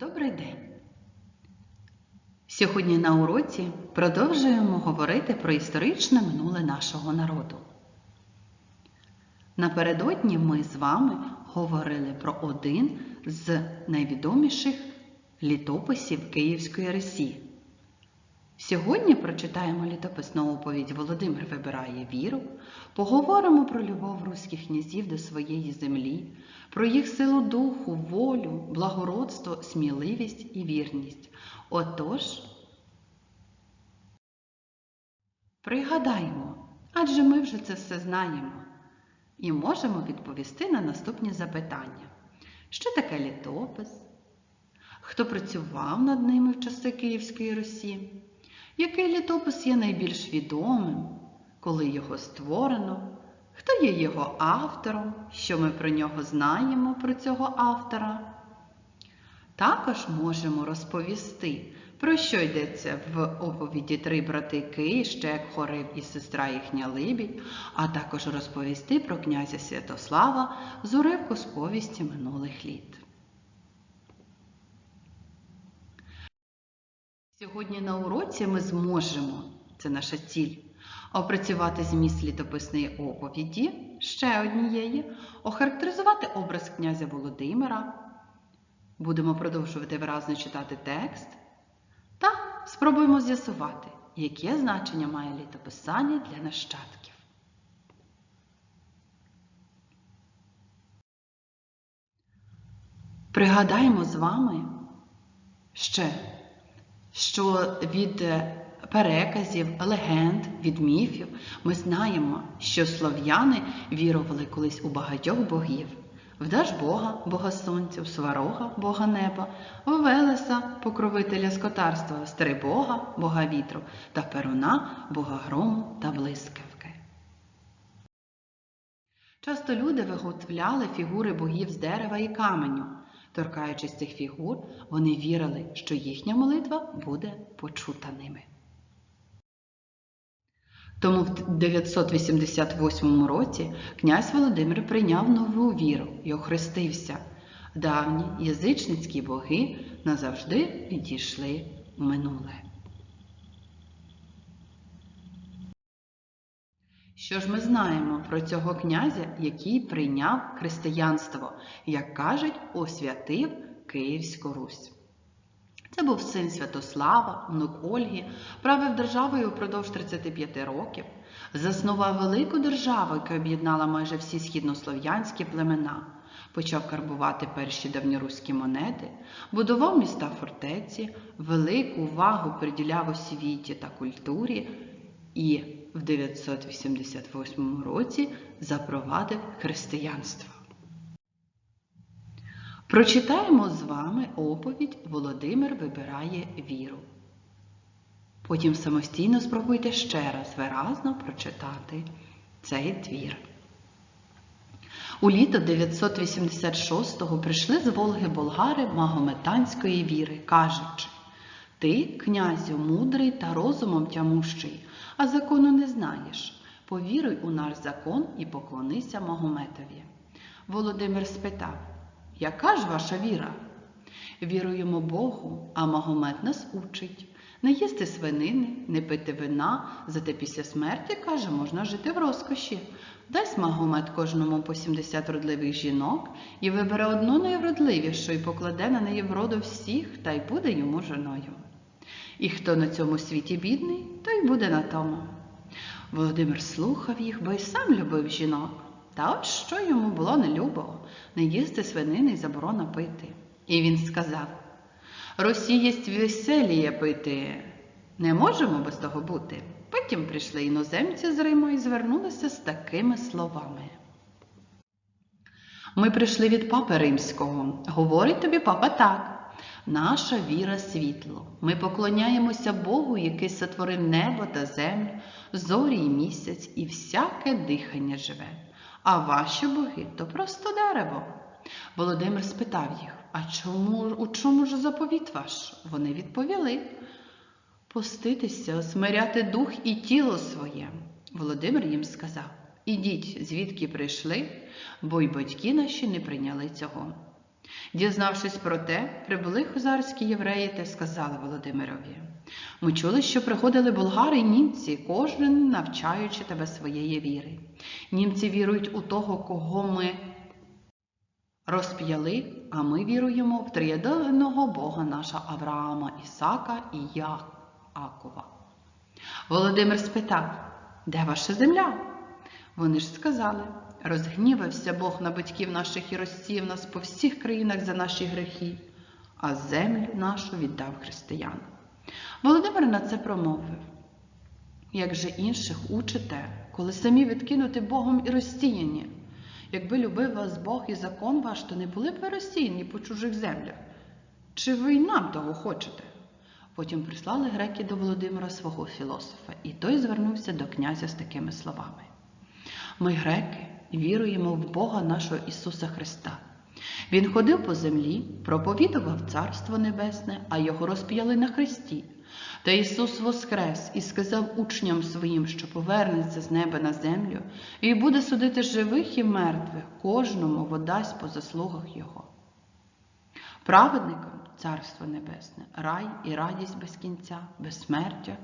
Добрий день! Сьогодні на уроці продовжуємо говорити про історичне минуле нашого народу. Напередодні ми з вами говорили про один з найвідоміших літописів Київської Русі. Сьогодні прочитаємо літописну оповідь Володимир вибирає віру, поговоримо про любов руських князів до своєї землі, про їх силу духу, волю, благородство, сміливість і вірність. Отож, пригадаймо, адже ми вже це все знаємо і можемо відповісти на наступні запитання. Що таке літопис? Хто працював над ними в часи Київської Русі? Який літопис є найбільш відомим, коли його створено? Хто є його автором? Що ми про нього знаємо про цього автора? Також можемо розповісти, про що йдеться в оповіді Три брати Ки, Щек, Хорив і сестра їхня Либідь, а також розповісти про князя Святослава з уривку з повісті минулих літ. Сьогодні на уроці ми зможемо, це наша ціль, опрацювати зміст літописної оповіді, ще однієї, охарактеризувати образ князя Володимира. Будемо продовжувати виразно читати текст та спробуємо з'ясувати, яке значення має літописання для нащадків. Пригадаємо з вами ще, що від е, переказів, легенд, від міфів ми знаємо, що слов'яни вірували колись у багатьох богів. В Дажбога, бога сонця, в Сварога, бога неба, в Велеса, покровителя скотарства, Стрибога, бога вітру та Перуна, бога грому та блискавки. Часто люди виготовляли фігури богів з дерева і каменю. Торкаючись цих фігур, вони вірили, що їхня молитва буде почута ними. Тому в 988 році князь Володимир прийняв нову віру і охрестився. Давні язичницькі боги назавжди відійшли в минуле. Що ж ми знаємо про цього князя, який прийняв християнство, як кажуть, освятив Київську Русь? Це був син Святослава, внук Ольги, правив державою упродовж 35 років, заснував велику державу, яка об'єднала майже всі східнослов'янські племена, почав карбувати перші давньоруські монети, будував міста фортеці, велику увагу приділяв освіті та культурі і в 988 році запровадив християнство. Прочитаємо з вами оповідь Володимир вибирає віру. Потім самостійно спробуйте ще раз виразно прочитати цей твір. У літо 986-го прийшли з Волги болгари магометанської віри, кажучи Ти, князю, мудрий та розумом тямущий, а закону не знаєш. Повіруй у наш закон і поклонися Магометові. Володимир спитав яка ж ваша віра? Віруємо Богу, а Магомет нас учить. Не їсти свинини, не пити вина, зате після смерті, каже, можна жити в розкоші. Дасть Магомет кожному по 70 родливих жінок і вибере одну найвродливішу і покладе на неї вроду всіх, та й буде йому жоною. І хто на цьому світі бідний, той буде на тому. Володимир слухав їх, бо й сам любив жінок. Та от що йому було не любо, не їсти свинини й заборона пити. І він сказав Росієсть веселіє пити. Не можемо без того бути. Потім прийшли іноземці з Риму і звернулися з такими словами. Ми прийшли від папи римського. Говорить тобі папа так. Наша віра світло. Ми поклоняємося Богу, який сотворив небо та землю, зорі і місяць, і всяке дихання живе. А ваші боги то просто дерево. Володимир спитав їх, а чому, у чому ж заповіт ваш? Вони відповіли поститися, смиряти дух і тіло своє. Володимир їм сказав Ідіть, звідки прийшли, бо й батьки наші не прийняли цього. Дізнавшись про те, прибули хозарські євреї та сказали Володимирові. Ми чули, що приходили болгари й німці, кожен навчаючи тебе своєї віри. Німці вірують у того, кого ми розп'яли, а ми віруємо в триєдиного Бога наша Авраама, Ісака і Яакова. Володимир спитав, де ваша земля? Вони ж сказали, розгнівався Бог на батьків наших і розсів нас по всіх країнах за наші грехи, а землю нашу віддав християн. Володимир на це промовив. Як же інших учите, коли самі відкинути Богом і розсіяні? Якби любив вас Бог і закон ваш, то не були б ви розсіяні по чужих землях. Чи ви й нам того хочете? Потім прислали греки до Володимира свого філософа, і той звернувся до князя з такими словами. Ми, греки, віруємо в Бога нашого Ісуса Христа. Він ходив по землі, проповідував Царство Небесне, а його розп'яли на хресті. Та Ісус воскрес і сказав учням своїм, що повернеться з неба на землю і буде судити живих і мертвих, кожному водасть по заслугах Його. Праведникам Царство Небесне, рай і радість без кінця, безсмертя,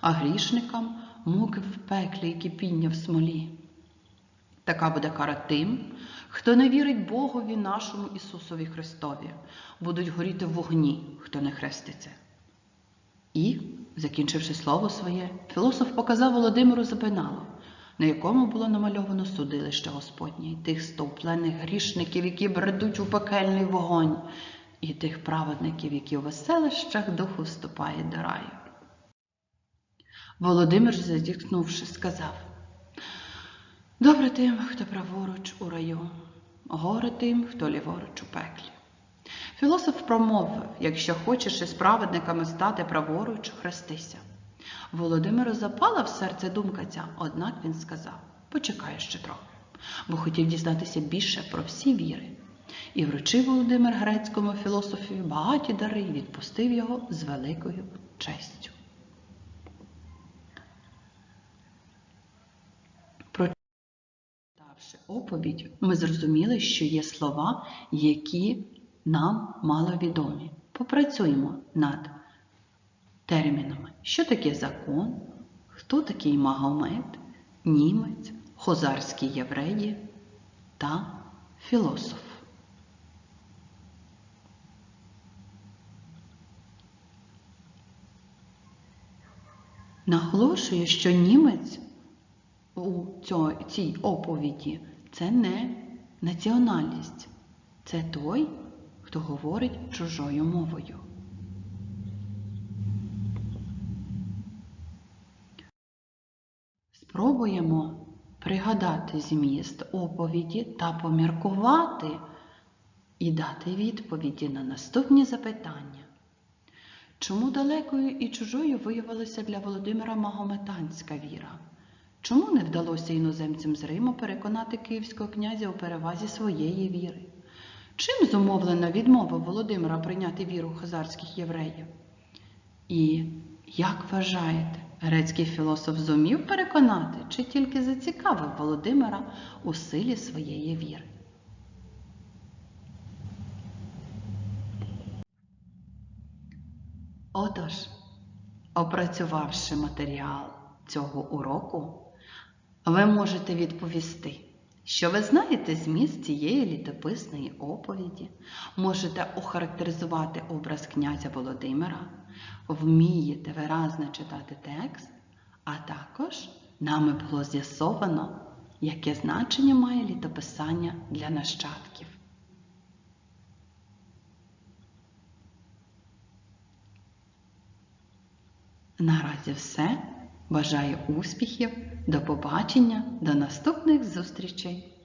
а грішникам муки в пеклі і кипіння в смолі. Така буде кара тим, хто не вірить Богові нашому Ісусові Христові, будуть горіти в вогні, хто не хреститься. І, закінчивши слово своє, філософ показав Володимиру запинало, на якому було намальовано судилище Господнє, і тих стовплених грішників, які бредуть у пекельний вогонь, і тих праведників, які у веселищах духу вступають до раю. Володимир, зазіхнувши, сказав Добре тим, хто праворуч у раю, горе тим, хто ліворуч у пеклі. Філософ промовив якщо хочеш із праведниками стати праворуч, хрестися. Володимиру запала в серце думка ця, однак він сказав почекай ще трохи, бо хотів дізнатися більше про всі віри. І вручив Володимир грецькому філософі багаті дари і відпустив його з великою честю. Оповідь, ми зрозуміли, що є слова, які нам мало відомі. Попрацюємо над термінами, що таке закон, хто такий Магомед, німець, хозарські євреї та філософ. Наголошую, що німець у цій оповіді це не національність, це той, хто говорить чужою мовою. Спробуємо пригадати зміст оповіді та поміркувати і дати відповіді на наступні запитання. Чому далекою і чужою виявилася для Володимира Магометанська віра? Чому не вдалося іноземцям з Риму переконати київського князя у перевазі своєї віри? Чим зумовлена відмова Володимира прийняти віру хазарських євреїв? І як вважаєте, грецький філософ зумів переконати чи тільки зацікавив Володимира у силі своєї віри? Отож, опрацювавши матеріал цього уроку, ви можете відповісти, що ви знаєте зміст цієї літописної оповіді, можете охарактеризувати образ князя Володимира, вмієте виразно читати текст, а також нами було з'ясовано, яке значення має літописання для нащадків. Наразі все. Бажаю успіхів, до побачення, до наступних зустрічей!